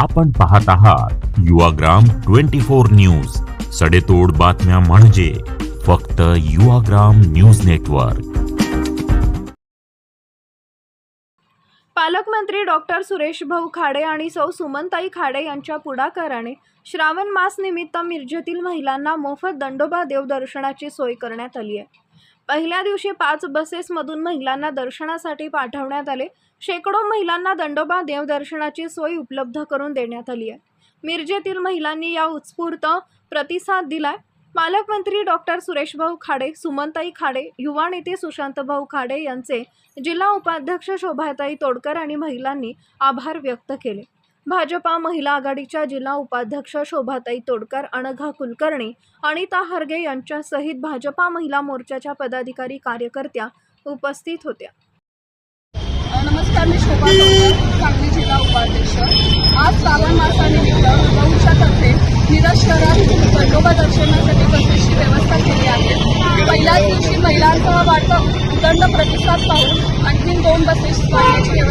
आपण पाहत आहात युवाग्राम ट्वेंटी फोर न्यूज. सडेतोड बातम्या म्हणजे फक्त युवाग्राम न्यूज नेटवर्क. पालकमंत्री डॉक्टर सुरेश भाऊ खाडे आणि सौ सुमनताई खाडे यांच्या पुढाकाराने श्रावण मास निमित्त मिरजेतील महिलांना मोफत दंडोबा देव दर्शनाची सोय करण्यात आली आहे. पहिल्या दिवशी पाच बसेसमधून महिलांना दर्शनासाठी पाठवण्यात आले. शेकडो महिलांना दंडोबा देवदर्शनाची सोय उपलब्ध करून देण्यात आली आहे. मिरजेतील महिलांनी या उत्स्फूर्त प्रतिसाद दिलाय. पालकमंत्री डॉक्टर सुरेशभाऊ खाडे सुमनताई खाडे युवा नेते सुशांतभाऊ खाडे यांचे जिल्हा उपाध्यक्ष शोभाताई तोडकर आणि महिलांनी आभार व्यक्त केले. भाजपा महिला आघाडीच्या जिल्हा उपाध्यक्ष शोभाताई तोडकर अनघा कुलकर्णी अनिता हरगे यांच्यासहित भाजपा महिला मोर्चाच्या पदाधिकारी कार्यकर्त्या उपस्थित होत्या. नमस्कार मी शोभा सांगली जिल्हा उपाध्यक्ष. आज श्रावण मासानिमित्त बहुशातर्फे मिरज शहरात बंडोबा दर्शनासाठी बसेसची व्यवस्था केली आहे. पहिल्याच दिवशी महिलांचा वाढता उदंड प्रतिसाद पाहून आणखी दोन बसेस वाढलेल्या